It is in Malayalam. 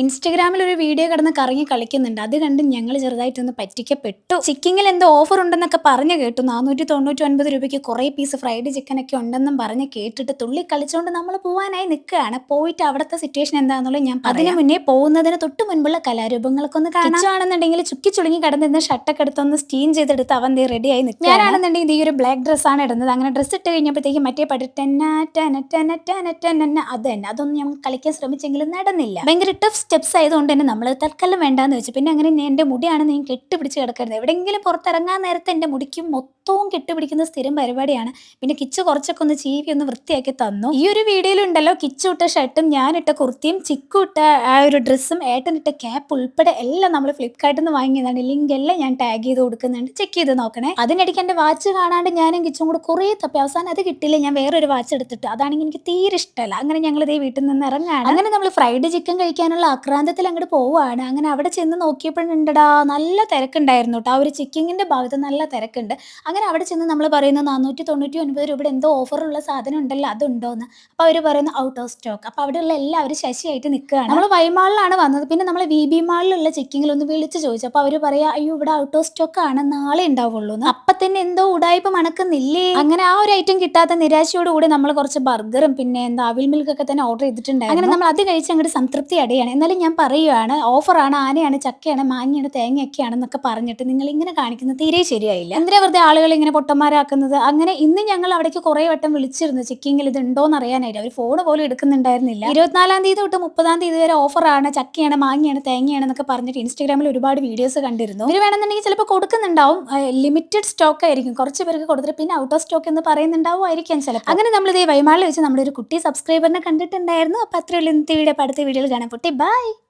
ഇൻസ്റ്റഗ്രാമിൽ ഒരു വീഡിയോ കിടന്ന് കറങ്ങി കളിക്കുന്നുണ്ട്. അത് കണ്ട് ഞങ്ങൾ ചെറുതായിട്ടൊന്ന് പറ്റിക്കപ്പെട്ടു. ചിക്കിങ്ങിൽ എന്തോ ഓഫർ ഉണ്ടെന്നൊക്കെ പറഞ്ഞു കേട്ടു. നാനൂറ്റി തൊണ്ണൂറ്റി ഒൻപത് രൂപയ്ക്ക് കുറേ പീസ് ഫ്രൈഡ് ചിക്കൻ ഒക്കെ ഉണ്ടെന്നും പറഞ്ഞ് കേട്ടിട്ട് തുള്ളി കളിച്ചുകൊണ്ട് നമ്മൾ പോകാനായി നിൽക്കുകയാണ് പോയിട്ട് അവിടുത്തെ സിറ്റുവേഷൻ എന്താണെന്നുള്ളത് ഞാൻ അതിന് മുന്നേ പോകുന്നതിന് തൊട്ട് മുൻപുള്ള കലാരൂപങ്ങളൊക്കെ ഒന്ന് കാണുകയാണെന്നുണ്ടെങ്കിൽ ചുക്കി ചുളുങ്ങി കിടന്നിരുന്ന ഷട്ടൊക്കെ എടുത്തൊന്ന് സ്റ്റീം ചെയ്തെടുത്ത് അവൻ ദേ റെഡിയായി നിൽക്കുക ഞാനാണെന്നുണ്ടെങ്കിൽ ഈ ഒരു ബ്ലാക്ക് ഡ്രസ്സാണ് ഇടുന്നത്. അങ്ങനെ ഡ്രസ്സ് ഇട്ട് കഴിഞ്ഞപ്പോഴത്തേക്ക് മറ്റേ പാട്ട് ടെന്ന ടെന ടെന ടെന ടെന അത് തന്നെ. അതൊന്നും ഞങ്ങൾ കളിക്കാൻ ശ്രമിച്ചെങ്കിലും നടന്നില്ല. ഭയങ്കര ടഫ് സ്റ്റെപ്സ് ആയതുകൊണ്ട് തന്നെ നമ്മൾ തൽക്കാലം വേണ്ടാന്ന് വെച്ചു. പിന്നെ അങ്ങനെ എന്റെ മുടിയാണെന്ന് ഞാൻ കെട്ടിപ്പിടിച്ച് കിടക്കരുത്. എവിടെയെങ്കിലും പുറത്തിറങ്ങാൻ നേരത്തെ എന്റെ മുടിക്ക് മൊത്തവും കെട്ടുപിടിക്കുന്ന സ്ഥിരം പരിപാടിയാണ്. പിന്നെ കിച്ച് കുറച്ചൊക്കെ ഒന്ന് ചീവി ഒന്ന് വൃത്തിയാക്കി തന്നു. ഈ ഒരു വീഡിയോയിലുണ്ടല്ലോ കിച്ചു ഇട്ട ഷർട്ടും ഞാനിട്ട കുർത്തിയും ചിക്കു ഇട്ട ആ ഒരു ഡ്രസ്സും ഏട്ടനിട്ട ക്യാപ്പ് ഉൾപ്പെടെ എല്ലാം നമ്മൾ ഫ്ലിപ്കാർട്ടിൽ നിന്ന് വാങ്ങിയതാണ്. ലിങ്ക് എല്ലാം ഞാൻ ടാഗ് ചെയ്ത് കൊടുക്കുന്നുണ്ട്. ചെക്ക് ചെയ്ത് നോക്കണേ. അതിനിടയ്ക്ക് എന്റെ വാച്ച് കാണാണ്ട് ഞാനും കിച്ചും കൂടെ കുറേ തപ്പി. അവസാനം അത് കിട്ടിയില്ല. ഞാൻ വേറൊരു വാച്ച് എടുത്തിട്ട്. അതാണെങ്കിൽ എനിക്ക് തീരെ ഇഷ്ടമല്ല. അങ്ങനെ ഞങ്ങൾ ഇതേ വീട്ടിൽ നിന്ന് ഇറങ്ങാണ്. അങ്ങനെ നമ്മൾ ഫ്രൈഡ് ചിക്കൻ കഴിക്കാനുള്ള ആക്രാന്തത്തിൽ അങ്ങോട്ട് പോവുകയാണ്. അങ്ങനെ അവിടെ ചെന്ന് നോക്കിയപ്പോഴുണ്ടടാ നല്ല തിരക്കുണ്ടായിരുന്നു കേട്ടോ. ആ ഒരു ചിക്കിങ്ങിന്റെ ഭാഗത്ത് നല്ല തിരക്കുണ്ട്. അവിടെ ചെന്ന് നമ്മൾ പറയുന്ന നാനൂറ്റി തൊണ്ണൂറ്റി ഒൻപത് രൂപയുടെ എന്തോ ഓഫറുള്ള സാധനം ഉണ്ടല്ലോ അതുണ്ടോ എന്ന് അപ്പോൾ അവർ പറയുന്നു ഔട്ട് ഓഫ് സ്റ്റോക്ക് അപ്പോൾ അവിടെയുള്ള എല്ലാവരും ശശിയായിട്ട് നിൽക്കുകയാണ്. നമ്മൾ വൈമാളിലാണ് വന്നത്. പിന്നെ നമ്മൾ വി ബി മാളിലുള്ള ചെക്കിങ്ങിൽ ഒന്ന് വിളിച്ച് ചോദിച്ചു. അപ്പോൾ അവർ പറയാ അയ്യോ ഇവിടെ ഔട്ട് ഓഫ് സ്റ്റോക്ക് ആണ്. നാളെ ഉണ്ടാവുള്ളൂ എന്ന്. അപ്പം തന്നെ എന്തോ ഉടായ്പ മണക്കുന്നില്ലേ? അങ്ങനെ ആ ഒരു ഐറ്റം കിട്ടാത്ത നിരാശയോട് കൂടി നമ്മൾ കുറച്ച് ബർഗറും പിന്നെ എന്താ അവിൽ മിൽക്ക് ഒക്കെ തന്നെ ഓർഡർ ചെയ്തിട്ടുണ്ടായിരുന്നു. അങ്ങനെ നമ്മൾ അത് കഴിച്ച് അങ്ങോട്ട് സംതൃപ്തി അടയാണ്. എന്നാലും ഞാൻ പറയുകയാണ് ഓഫറാണ് ആനയാണ് ചക്കയാണ് മാങ്ങയാണ് തേങ്ങയൊക്കെയാണെന്നൊക്കെ പറഞ്ഞിട്ട് നിങ്ങൾ ഇങ്ങനെ കാണിക്കുന്നത് തീരെ ശരിയായില്ല. എന്തിനാ വെറുതെ ആളുകൾ ഇങ്ങനെ പൊട്ടന്മാരാക്കുന്നത്. അങ്ങനെ ഇന്ന് ഞങ്ങൾ അവിടേക്ക് കുറെ വട്ടം വിളിച്ചിരുന്നു. ചെക്കിങ്ങിൽ ഇത് ഉണ്ടോന്ന് അറിയാനായിട്ട് അവർ ഫോൺ പോലും എടുക്കുന്നുണ്ടായിരുന്നില്ല. ഇരുപത്തിനാലാം തീയതി തൊട്ട് മുപ്പതാം തീയതി വരെ ഓഫറാണ്. ചക്കയാണ് മാങ്ങയാണ് തേങ്ങയാണ് എന്നൊക്കെ പറഞ്ഞിട്ട് ഇൻസ്റ്റാഗ്രാമിൽ ഒരുപാട് വീഡിയോസ് കണ്ടിരുന്നു. ഇവർ വേണമെന്നുണ്ടെങ്കിൽ ചിലപ്പോൾ കൊടുക്കുന്നുണ്ടാവും. ലിമിറ്റഡ് സ്റ്റോക്ക് ആയിരിക്കും. കുറച്ച് പേർക്ക് കൊടുത്തിട്ട് പിന്നെ ഔട്ട് ഓഫ് സ്റ്റോക്ക് എന്ന് പറയുന്നുണ്ടാവും ആയിരിക്കാം ചിലപ്പോൾ അങ്ങനെ നമ്മൾ ഇതേ വൈമാളിൽ വെച്ച് നമ്മുടെ ഒരു കുട്ടി സബ്സ്ക്രൈബറിനെ കണ്ടിട്ടുണ്ടായിരുന്നു. അപ്പോൾ അത്രയുള്ള ഇന്നത്തെ വീഡിയോ അടുത്ത വീഡിയോയിൽ കാണാൻ പൊട്ടി ബൈ